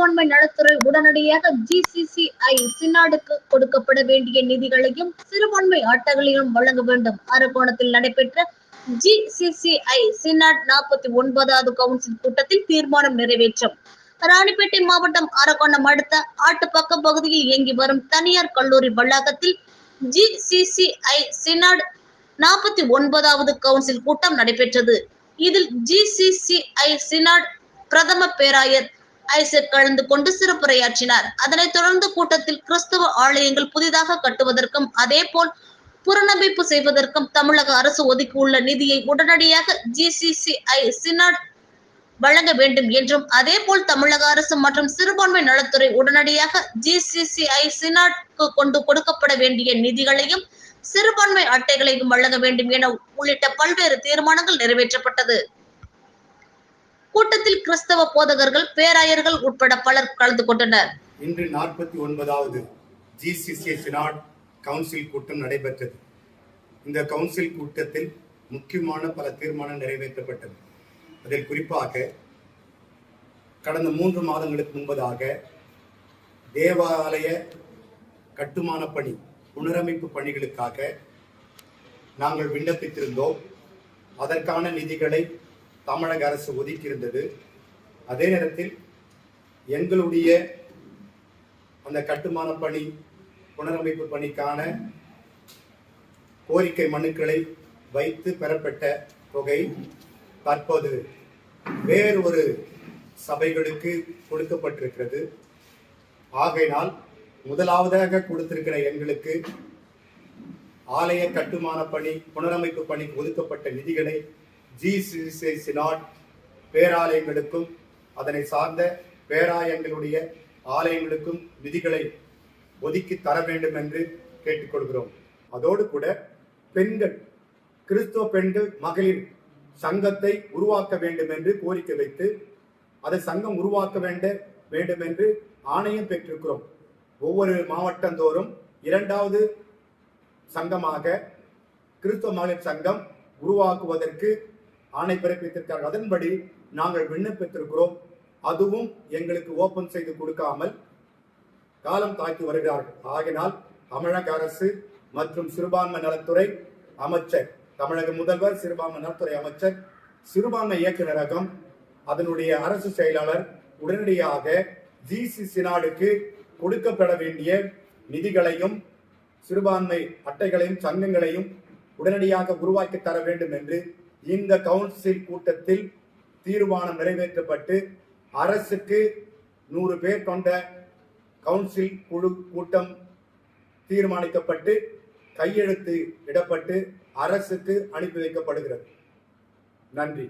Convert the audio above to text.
சிறுபான்மை நலத்துறை உடனடியாக ஜிசிசிஐ சின்னாடுக்கு கொடுக்கப்பட வேண்டிய நிதிகளையும் சிறுபான்மை அட்டைகளையும் வழங்க வேண்டும். அரக்கோணத்தில் நடைபெற்ற ஜிசிசிஐ சின்னாட் நாற்பத்தி ஒன்பதாவது கவுன்சில் கூட்டத்தில் தீர்மானம் நிறைவேற்றும். ராணிப்பேட்டை மாவட்டம் அரக்கோணம் அடுத்த ஆட்டுப்பக்க பகுதியில் இயங்கி வரும் தனியார் கல்லூரி வளாகத்தில் ஜிசிசிஐ சினாட் நாற்பத்தி ஒன்பதாவது கவுன்சில் கூட்டம் நடைபெற்றது. இதில் ஜிசிசிஐ சினாட் பிரதம பேராயர் ஐசக் கலந்து கொண்டு சிறப்புரையாற்றினார். அதனைத் தொடர்ந்து கூட்டத்தில் கிறிஸ்தவ ஆலயங்கள் புதிதாக கட்டுவதற்கும் அதேபோல் புனரமைப்பு செய்வதற்கும் தமிழக அரசு ஒதுக்கியுள்ள நிதியை உடனடியாக ஜிசிசிஐ சினாட் வழங்க வேண்டும் என்றும் அதேபோல் தமிழக அரசு மற்றும் சிறுபான்மை நலத்துறை உடனடியாக ஜிசிசிஐ சினாட்க்கு கொண்டு கொடுக்கப்பட வேண்டிய நிதிகளையும் சிறுபான்மை அட்டைகளையும் வழங்க வேண்டும் என உள்ளிட்ட பல்வேறு தீர்மானங்கள் நிறைவேற்றப்பட்டது. கூட்டத்தில் கிறிஸ்தவ போதகர்கள் பேராயர்கள் உட்பட பலர் கலந்து கொண்டனர். இன்று நாற்பத்தி ஒன்பதாவது ஜிசிசி சினாட் கவுன்சில் கூட்டம் நடைபெற்றது. இந்த கவுன்சில் கூட்டத்தில் முக்கியமான பல தீர்மானம் நிறைவேற்றப்பட்டது. அதில் குறிப்பாக கடந்த மூன்று மாதங்களுக்கு முன்பதாக தேவாலய கட்டுமான பணி புனரமைப்பு பணிகளுக்காக நாங்கள் விண்ணப்பித்திருந்தோம். அதற்கான நிதிகளை தமிழக அரசு ஒதுக்கியிருந்தது. அதே நேரத்தில் எங்களுடைய அந்த கட்டுமான பணி புனரமைப்பு பணிக்கான கோரிக்கை மனுக்களை வைத்து பெறப்பட்ட தொகை தற்போது வேறு ஒரு சபைகளுக்கு கொடுக்கப்பட்டிருக்கிறது. ஆகையினால் முதலாவதாக கொடுத்திருக்கிற எங்களுக்கு ஆலய கட்டுமான பணி புனரமைப்பு பணிக்கு ஒதுக்கப்பட்ட நிதிகளை ஜி ஜிசிசி சினாட் பேராலயங்களுக்கும் அதனை சார்ந்த பேராயங்களுடைய ஆலயங்களுக்கும் நிதிகளை ஒதுக்கி தர வேண்டும் என்று கேட்டுக்கொள்கிறோம். அதோடு கூட பெண்கள் கிறிஸ்தவ பெண்கள் மகளிர் சங்கத்தை உருவாக்க வேண்டும் என்று கோரிக்கை வைத்து அதை சங்கம் உருவாக்க வேண்ட வேண்டும் என்று ஆணையம் பெற்றிருக்கிறோம். ஒவ்வொரு மாவட்டந்தோறும் இரண்டாவது சங்கமாக கிறிஸ்துவ மகளிர் சங்கம் உருவாக்குவதற்கு ஆணை பிறப்பித்திருக்கிறார் அதன்படி நாங்கள் விண்ணப்பித்திருக்கிறோம். அதுவும் எங்களுக்கு ஓபன் செய்து கொடுக்காமல் காலம் தாக்கி வருகிறார்கள். ஆகினால் தமிழக அரசு மற்றும் சிறுபான்மை நலத்துறை அமைச்சர் தமிழக முதல்வர் சிறுபான்மை நலத்துறை அமைச்சர் சிறுபான்மை இயக்குநரகம் அதனுடைய அரசு செயலாளர் உடனடியாக ஜிசி சினாடுக்கு கொடுக்கப்பட வேண்டிய நிதிகளையும் சிறுபான்மை அட்டைகளையும் சங்கங்களையும் உடனடியாக உருவாக்கி தர வேண்டும் என்று இந்த கவுன்சில் கூட்டத்தில் தீர்மானம் நிறைவேற்றப்பட்டு அரசுக்கு நூறு பேர் கொண்ட கவுன்சில் குழு கூட்டம் தீர்மானிக்கப்பட்டு கையெழுத்து இடப்பட்டு அரசுக்கு அனுப்பி வைக்கப்படுகிறது. நன்றி.